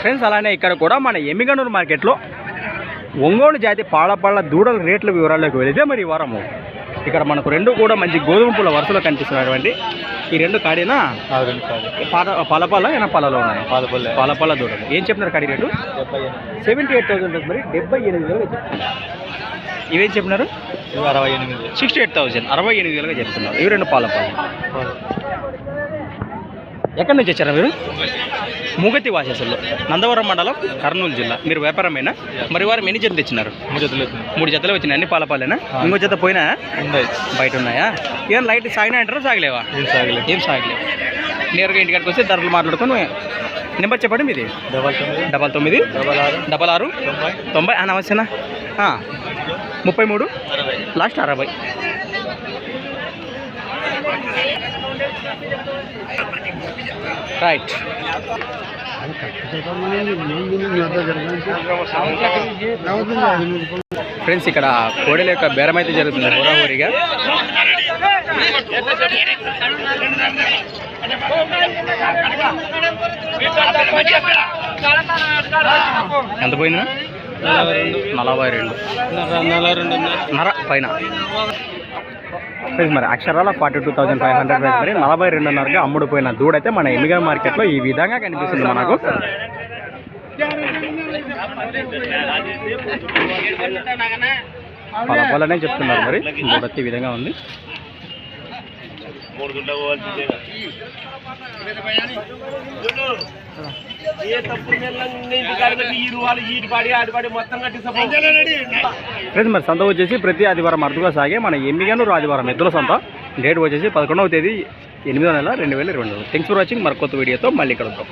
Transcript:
Friends అలానే ఇక్కడ కూడా మన ఎమ్మిగనూరు మార్కెట్లో ఒంగోలు జాతి పాలపళ్ళ దూడల రేట్ల వివరాల్లోకి వెళితే మరి ఈ వారము. ఇక్కడ మనకు రెండు కూడా మంచి గోధుమ పూల వరుసలో కనిపిస్తున్నటువంటి ఈ రెండు కాడీనా? పాలపాల ఏనా పాలలో ఉన్నాయి? పాలపల్లె. పాలపాల దూడలు ఏం చెప్తున్నారు కాడీ రేటు? సెవెంటీ ఎయిట్ థౌసండ్ మరి డెబ్బై ఎనిమిది వేలుగా చెప్తున్నారు. ఇవేం చెప్పినారు? అరవై ఎనిమిది సిక్స్టీ ఎయిట్ థౌసండ్ అరవై ఎనిమిది వేలుగా చెప్తున్నారు. ఇవి రెండు పాలపాలు. ఎక్కడి నుంచి వచ్చారా మీరు? మూగతి వాసేసుల్లో నందవరం మండలం కర్నూలు జిల్లా. మీరు వ్యాపారమేనా? మరి వారు ఎన్ని జతలు తెచ్చినారు? మూడు జతలు మూడు జతలు వచ్చినాయి. అన్ని పాలపాలేనా ఇంకో జత పోయినా? బయట ఉన్నాయా? ఏం లైట్ సాగినా అంటారా సాగలేవా? ఏం సాగలేదు. ఏం సాగలేవు నేరుగా ఇంటికాడికి వస్తే ధరలు మాట్లాడుకొని నెంబర్ చెప్పండి మీది. డబల్ తొమ్మిది. డబల్ ఆరు. డబల్ ఆరు. తొంభై. నమస్తేనా. ముప్పై మూడు. లాస్ట్ అరవై. రైట్ ఫ్రెండ్స్ ఇక్కడ కోడెల యొక్క బేరం అయితే జరుగుతుంది. హోరాహోరీగా ఎంత పోయిందా నలభై రెండు. నలభై రెండు. నర పైన. ఫ్రెండ్స్ మరి అక్షరాల forty two thousand five hundred మరి నలభై రెండున్నరగా అమ్ముడుపోయిన దూడైతే మన ఎమిగా మార్కెట్లో ఈ విధంగా కనిపిస్తుంది మనకు. పొల పొలనే చెప్తున్నారు మరి. దూడైతే ఈ విధంగా ఉంది. ఫ్రెండ్స్ మరి సంత వచ్చేసి ప్రతి ఆదివారం అరుదుగా సాగే మన ఎమ్మిగానూరు ఆదివారం ఎద్దుల సంత. డేట్ వచ్చేసి పదకొండవ తేదీ ఎనిమిదో నెల రెండు వేల ఇరవై రెండు. థ్యాంక్స్ ఫర్ వాచింగ్ మరి కొత్త వీడియోతో మళ్ళీ కలుద్దాం.